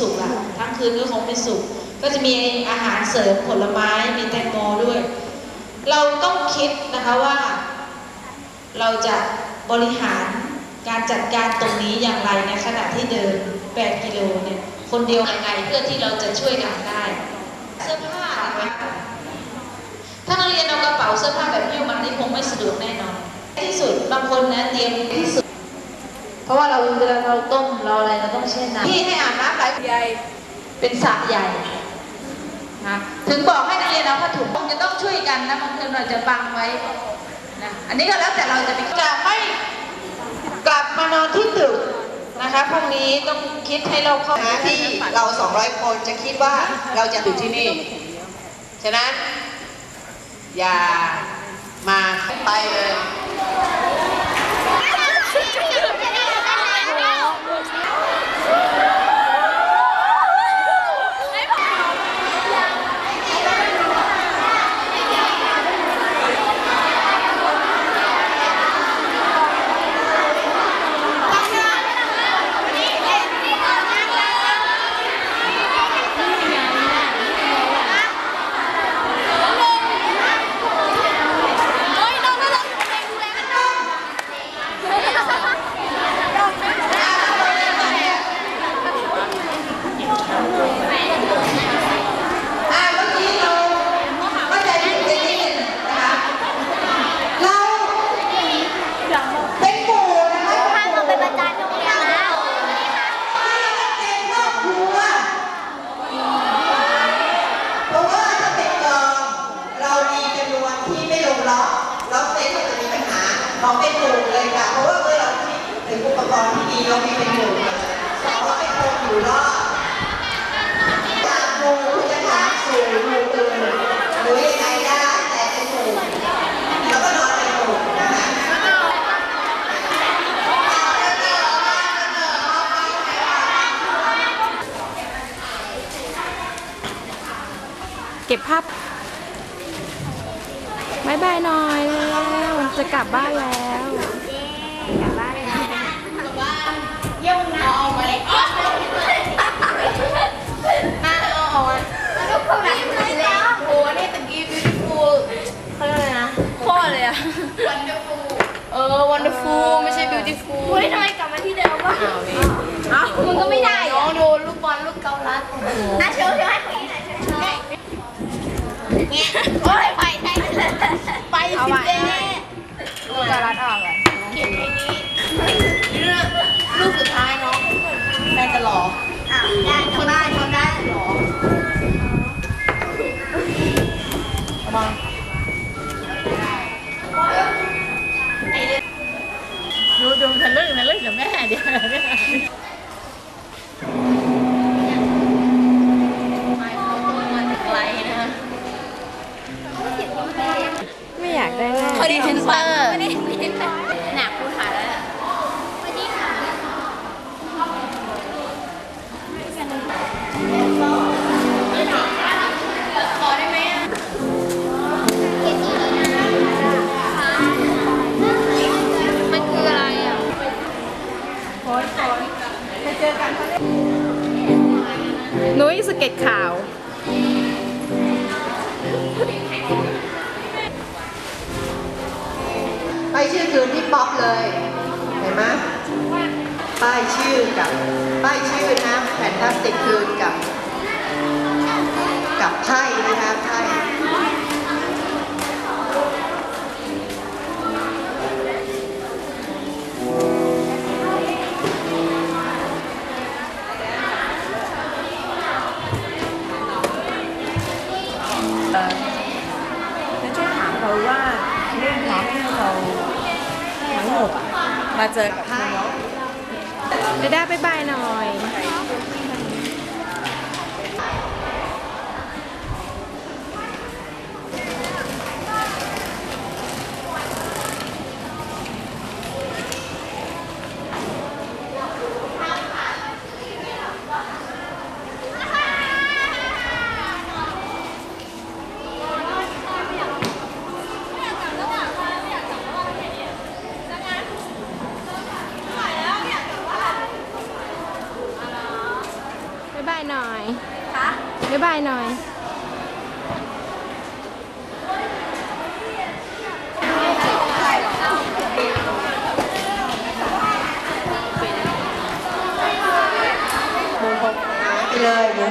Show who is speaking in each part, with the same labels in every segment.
Speaker 1: สุกอะทั้งคืนก็คงไม่สุกก็จะมีอาหารเสริมผลไม้มีแตงโมด้วย เราต้องคิดนะคะว่า เราจะบริหารการจัดการตรงนี้อย่างไรในขณะที่เดิน 8 กิโลเนี่ยคนเดียวยังไงเพื่อที่เราจะช่วยกันได้ เสื้อผ้านะคะถ้านักเรียนเอากระเป๋าเสื้อผ้าแบบหิ้วมานี่คงไม่สะดวกแน่นอนที่สุดบางคนนะเตรียมที่สุด ราะว่าเราเวลาเราต้มเราอะไรเราต้องแช่น้ำที่ให้อาบน้ำหลายใหญ่เป็นสระใหญ่นะถึงบอกให้นักเรียนเอาผ้าถุงจะต้องช่วยกันนะบางทีเราจะบังไว้นะอันนี้ก็แล้วแต่เราจะไปจะไม่กลับมานอนที่ตึกนะคะพรุ่งนี้ต้องคิดให้เราเข้า
Speaker 2: นะที่เรา 200 คนจะคิดว่าเราจะอยู่ที่นี่ ฉะนั้น อย่ามาไปเลย
Speaker 1: อ่าเมื่อกี้เราเข้าใจผิดไปนิดนึงนะคะ เราเป็นหมู่นะคะ
Speaker 3: ถ้าเราไปประจานโรงเรียนแล้ว
Speaker 1: เป็นครอบครัวเพราะว่าถ้าเป็นกองเรามีจำนวนที่ไม่ลงล็อกล็อกเซ็ตก็จะมีปัญหาเราเป็นหมู่เลยค่ะ เพราะว่าเมื่อเราคิดถึงอุปกรณ์ที่ดีเรามีเป็นหมู่สองร้อยคนอยู่รอบจากหมู่จะทำสู่หมู่อื่นหรือยังไงก็ได้แต่เป็นหมู่แล้วก็นอนเป็นหมู่นะคะ
Speaker 4: เก็บภาพบายบายหน่อยแล้ว จะกลับบ้านแล้ว
Speaker 3: โอ้นี่ตะกี้ beautiful เขาเรียกอะไรนะ
Speaker 4: พ่อเลยอะ
Speaker 3: wonderful
Speaker 4: เออ wonderful ไม่ใช่ beautiful
Speaker 3: เฮ้ยทำไมกลับมาที่เดิมวะ
Speaker 4: เอ้า
Speaker 3: มึงก็ไม่ได้น้องโดนลูกบอลลูกเกาลัดอะเชียวเชียวให้คนนี้หน่อยเชียวเชียวเนี่ยโอ้ยไปไปไปสิเจะ
Speaker 4: รัดออกอะ
Speaker 3: เขียนในนี้
Speaker 2: ลูกสุดท้ายเนาะแฟนจะหลอ
Speaker 3: อะได้ทำได้ทำได้หรอมา
Speaker 4: ดูดูทะลึ่งทะลึ่งกับแม่เดี๋ยว
Speaker 3: ไม่
Speaker 4: อยากได้แม่
Speaker 3: พอดีเทนเปอร์ไม่ได้ไม่ได้หนักคุณขาแล้วสวัสดีค่ะขอได้ไหมอะมันคืออะไรอะ
Speaker 4: นุ้ยสเก็ตข่าว
Speaker 2: ป้ายชื่อคืนที่ป๊อปเลย เห็นไหมป้ายชื่อกับป้ายชื่อนะแผ่นตาสติกคืนกับ
Speaker 4: มาเจอกับไพ่เดด้าบายบายหน่อย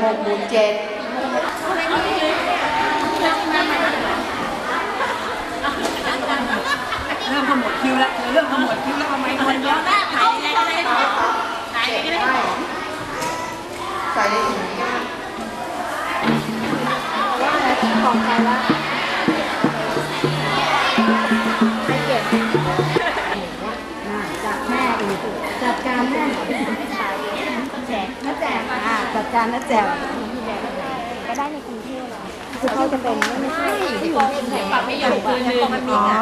Speaker 2: เลยหมู่หกหมู่เจ็ด
Speaker 3: เริ่มขมวดคิ้วแล้วเริ่มขมวดคิ้วแล้วทำไมคนเยอะถ่ายอะไรก็ได้ถ่ายอะไรก็ได้
Speaker 2: ใส่ในถุงก็ได้
Speaker 3: ของใครละไป การน้าแจกก็ได้ในกรุงเทพเหรอคือเขาจะเป็นไม่ใช่ที่กองอินแถปรับไม่อยู่คืนนึงมันมีงาน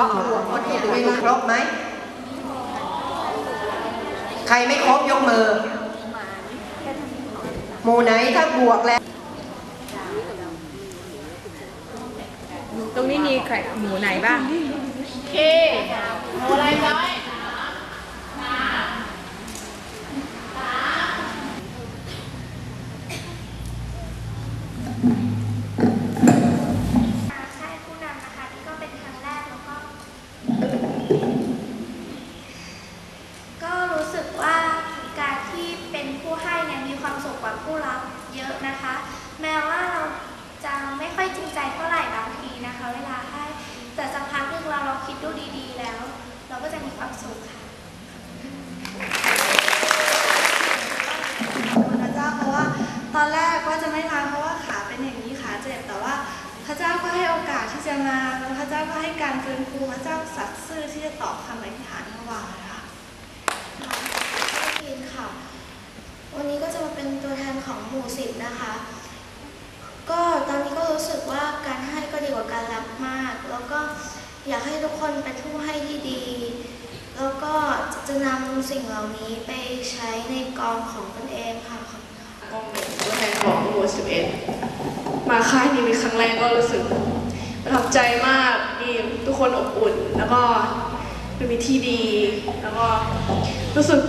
Speaker 2: คนที่ไม่มาครบไหม ใครไม่ครบยกมือหมู่ไหนถ้าบวกแล้ว
Speaker 3: ตรงนี้มีใครหมูไหนบ้าง
Speaker 5: ค่ายผู้นำนะคะที่ก็เป็นครั้งแรกแล้วก็ ก็รู้สึกว่าการที่เป็นผู้ให้เนี่ยมีความสุขกว่าผู้รับ เยอะนะคะ แม้ว่าเราจะไม่ค่อยจริงใจเท่าไหร่บางทีนะคะ เวลาให้แต่สักพักหนึ่งเราเราคิดดูดีๆแล้ว เราก็จะมีความสุขค่ะ
Speaker 6: พระเจ้าเพราะว่าตอนแรกว่าจะไม่มาเพราะว่าขาเป็นอย่างนี้ขาเจ็บแต่ว่า พระเจ้าก็ให้โอกาสที่จะมาแล้วพระเจ้าก็ให้การฟื้นฟูพระเจ้าสัตย์ซื่อที่จะตอบคำอธิษฐานเมื่อวานค่ะ
Speaker 5: วันนี้ก็จะมาเป็นตัวแทนของหมู่สิบ นะคะ ก็ตอนนี้ก็รู้สึกว่าการให้ก็ดีกว่าการรับมาก แล้วก็อยากให้ทุกคนเป็นผู้ให้ที่ดี แล้วก็จะนำสิ่งเหล่านี้ไปใช้ในกองของตนเองค่ะขอบคุณค่ะ
Speaker 6: ตัวแทนของหมู่11มาค่ายนี้เป็นครั้งแรกก็รู้สึกประทับใจมากมีทุกคนอบอุ่น แล้วก็เป็นวิธีดี แล้วก็รู้สึก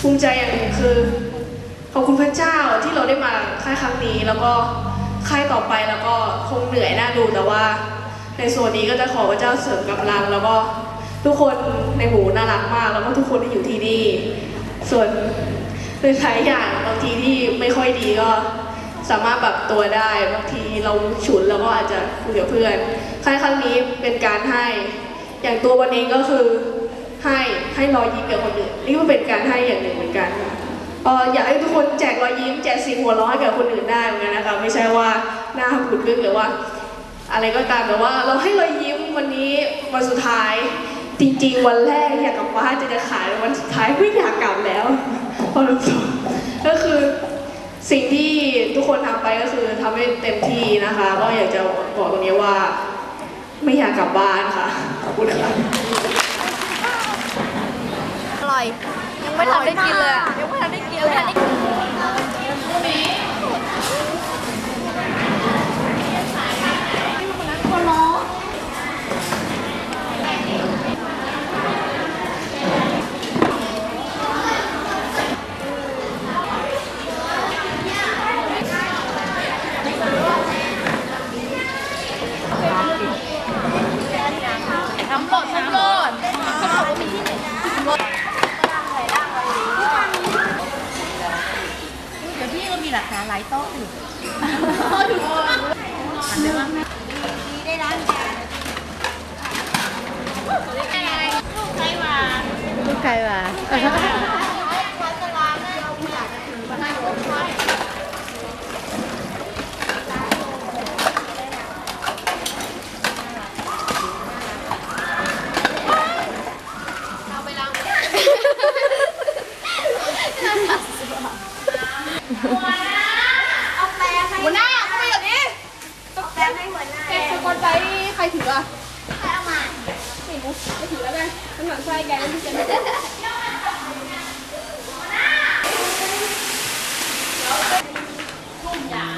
Speaker 6: ภูมิใจอย่างหนึ่งคือ ขอบคุณพระเจ้าที่เราได้มาค่ายครั้งนี้ แล้วก็ค่ายต่อไปแล้วก็คงเหนื่อยน่าดูแต่ว่า ในส่วนนี้ก็จะขอพระเจ้าเสริมกำลัง แล้วก็ทุกคนในหมู่น่ารักมาก แล้วก็ทุกคนที่อยู่ที่นี่ ส่วนเป็นหลายอย่างบางทีที่ไม่ค่อยดีก็สามารถปรับตัวได้บางทีเราฉุนเราก็อาจจะคุยกับเพื่อนค่ายครั้งนี้เป็นการให้อย่างตัววันเองก็คือให้ให้รอยยิ้มกับคนอื่นนี่ก็เป็นการให้อย่างหนึ่งเหมือนกันค่ะ เอออยากให้ทุกคนแจกรอยยิ้ม แจกเสียงหัวเราะให้กับคนอื่นได้เหมือนกันนะคะไม่ใช่ว่าหน้าผุดบึ้งหรือว่า อะไรก็ตามแต่ว่าเราให้รอยยิ้มวันนี้วันสุดท้าย จริงๆ วันแรกอยากกลับบ้านจะจะขายวันสุดท้ายไม่อยากกลับแล้วพอรู้สึกก็คือสิ่งที่ทุกคนทำไปก็คือทำให้เต็มที่นะคะ ก็อยากจะบอกตรงนี้ว่า ไม่อยากกลับบ้านค่ะขอบคุณค่ะ
Speaker 5: ร่อย ยังไม่ทันได้กินเลยอะยังไม่ทันได้กินเลยอะทำบดทำบดเขาบอกว่ามีที่ไหนบดเดี๋ยวพี่ก็มีหลักฐานหลายโต๊ะอยู่ได้ร้านแกลูกใครมา
Speaker 3: ลูกไก่ว่ะ
Speaker 5: เอาแปลให้หัวหน้าเขาไปอย่างนี้แปลให้หัวหน้าแกคือคนไปใครถืออะใครเอามาไม่รู้ไม่ถือแล้วกันน้ำหนักใส่แกแล้วพี่จะไม่ได้